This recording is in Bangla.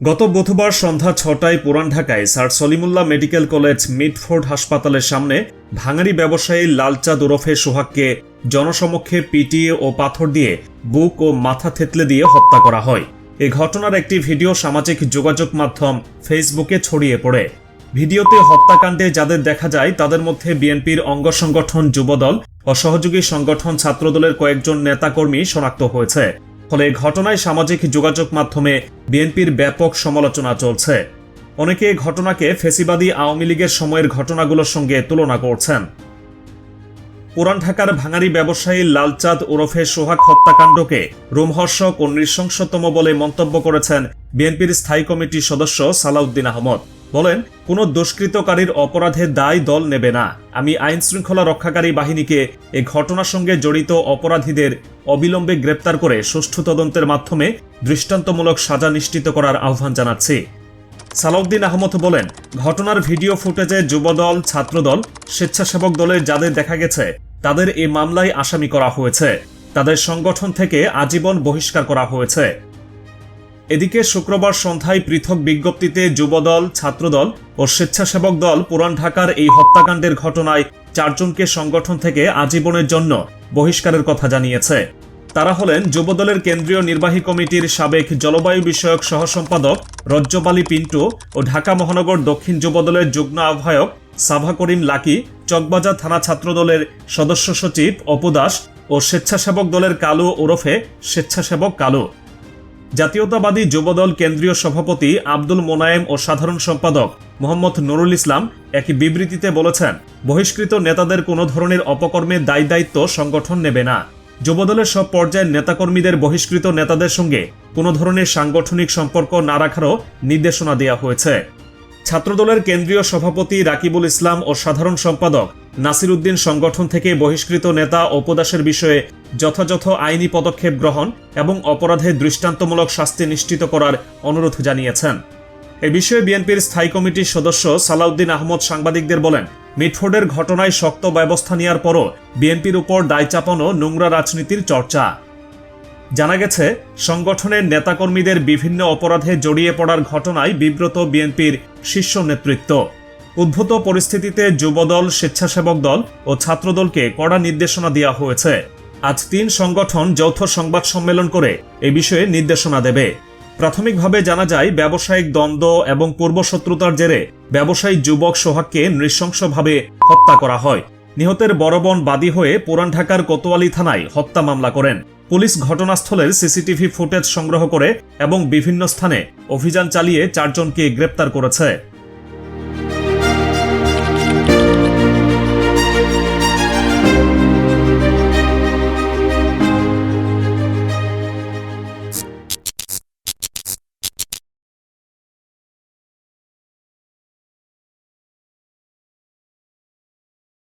গত বুধবার সন্ধ্যা ছটায় পুরান ঢাকায় Sir Salimullah medical college Mitford হাসপাতালের সামনে ভাঙারি ব্যবসায়ী লালচা ওরফে সোহাগকে জনসমক্ষে পিটিয়ে ও পাথর দিয়ে বুক ও মাথা থেতলে দিয়ে হত্যা করা হয়। এই ঘটনার একটি ভিডিও সামাজিক যোগাযোগ মাধ্যম ফেসবুকে ছড়িয়ে পড়ে। ভিডিওতে হত্যাকাণ্ডে যাদের দেখা যায়, তাদের মধ্যে বিএনপির অঙ্গ সংগঠন যুবদল ও সহযোগী সংগঠন ছাত্রদলের কয়েকজন নেতাকর্মী শনাক্ত হয়েছে। ফলে ঘটনায় সামাজিক যোগাযোগ মাধ্যমে বিএনপির ব্যাপক সমালোচনা চলছে। অনেকে ঘটনাকে ফেসিবাদী আওয়ামী লীগের সময়ের ঘটনাগুলোর সঙ্গে তুলনা করছেন। পুরান ঢাকার ভাঙারি ব্যবসায়ী লালচাঁদ ওরফে সোহাগ হত্যাকাণ্ডকে রোমহর্ষক ও নৃশংসতম বলে মন্তব্য করেছেন বিএনপির স্থায়ী কমিটির সদস্য সালাউদ্দিন আহমদ। বলেন, কোনো দুষ্কৃতকারীর অপরাধের দায় দল নেবে না। আমি আইন শৃঙ্খলা রক্ষাকারী বাহিনীকে এ ঘটনার সঙ্গে জড়িত অপরাধীদের অবিলম্বে গ্রেপ্তার করে সুষ্ঠু তদন্তের মাধ্যমে দৃষ্টান্তমূলক সাজা নিশ্চিত করার আহ্বান জানাচ্ছি। সালাউদ্দিন আহমদ বলেন, ঘটনার ভিডিও ফুটেজে যুবদল, ছাত্রদল, স্বেচ্ছাসেবক দলের যাদের দেখা গেছে, তাদের এই মামলায় আসামি করা হয়েছে। তাদের সংগঠন থেকে আজীবন বহিষ্কার করা হয়েছে। এদিকে শুক্রবার সন্ধ্যায় পৃথক বিজ্ঞপ্তিতে যুবদল, ছাত্রদল ও স্বেচ্ছাসেবক দল পুরান ঢাকার এই হত্যাকাণ্ডের ঘটনায় চারজনকে সংগঠন থেকে আজীবনের জন্য বহিষ্কারের কথা জানিয়েছে। তারা হলেন যুবদলের কেন্দ্রীয় নির্বাহী কমিটির সাবেক জলবায়ু বিষয়ক সহসম্পাদক রজ্জবালী পিন্টু ও ঢাকা মহানগর দক্ষিণ যুবদলের যুগ্ম আহ্বায়ক সাভা করিম লাকি, চকবাজার থানা ছাত্রদলের সদস্য সচিব অপু দাস ও স্বেচ্ছাসেবক দলের কালু ওরফে স্বেচ্ছাসেবক কালু। জাতীয়তাবাদী যুবদল কেন্দ্রীয় সভাপতি আব্দুল মোনায়েম ও সাধারণ সম্পাদক মোহাম্মদ নুরুল ইসলাম একই বিবৃতিতে বলেছেন, বহিষ্কৃত নেতাদের কোনো ধরনের অপকর্মের দায় দায়িত্ব সংগঠন নেবে না। যুবদলের সব পর্যায়ের নেতাকর্মীদের বহিষ্কৃত নেতাদের সঙ্গে কোনো ধরনের সাংগঠনিক সম্পর্ক না রাখারও নির্দেশনা দেওয়া হয়েছে। ছাত্রদলের কেন্দ্রীয় সভাপতি রাকিবুল ইসলাম ও সাধারণ সম্পাদক নাসির উদ্দিন সংগঠন থেকে বহিষ্কৃত নেতা উপদাসের বিষয়ে যথাযথ আইনি পদক্ষেপ গ্রহণ এবং অপরাধের দৃষ্টান্তমূলক শাস্তি নিশ্চিত করার অনুরোধ জানিয়েছেন। এ বিষয়ে বিএনপির স্থায়ী কমিটির সদস্য সালাউদ্দিন আহমদ সাংবাদিকদের বলেন, মিটফোর্ডের ঘটনায় শক্ত ব্যবস্থা নেওয়ার পরও বিএনপির উপর দায় চাপানো নোংরা রাজনীতির চর্চা। জানা গেছে, সংগঠনের নেতাকর্মীদের বিভিন্ন অপরাধে জড়িয়ে পড়ার ঘটনায় বিব্রত বিএনপির শীর্ষ নেতৃত্ব। উদ্ভূত পরিস্থিতিতে যুবদল, স্বেচ্ছাসেবক দল ও ছাত্রদলকে কড়া নির্দেশনা দেওয়া হয়েছে। আজ তিন সংগঠন যৌথ সংবাদ সম্মেলন করে এ বিষয়ে নির্দেশনা দেবে। প্রাথমিকভাবে জানা যায়, ব্যবসায়িক দ্বন্দ্ব এবং পূর্বশত্রুতার জেরে ব্যবসায়ী যুবক সোহাগকে নৃশংসভাবে হত্যা করা হয়। নিহতের বড় বোন বাদী হয়ে পুরান ঢাকার কোতোয়ালি থানায় হত্যা মামলা করেন। পুলিশ ঘটনাস্থলের সিসিটিভি ফুটেজ সংগ্রহ করে এবং বিভিন্ন স্থানে অভিযান চালিয়ে চারজনকে গ্রেপ্তার করেছে।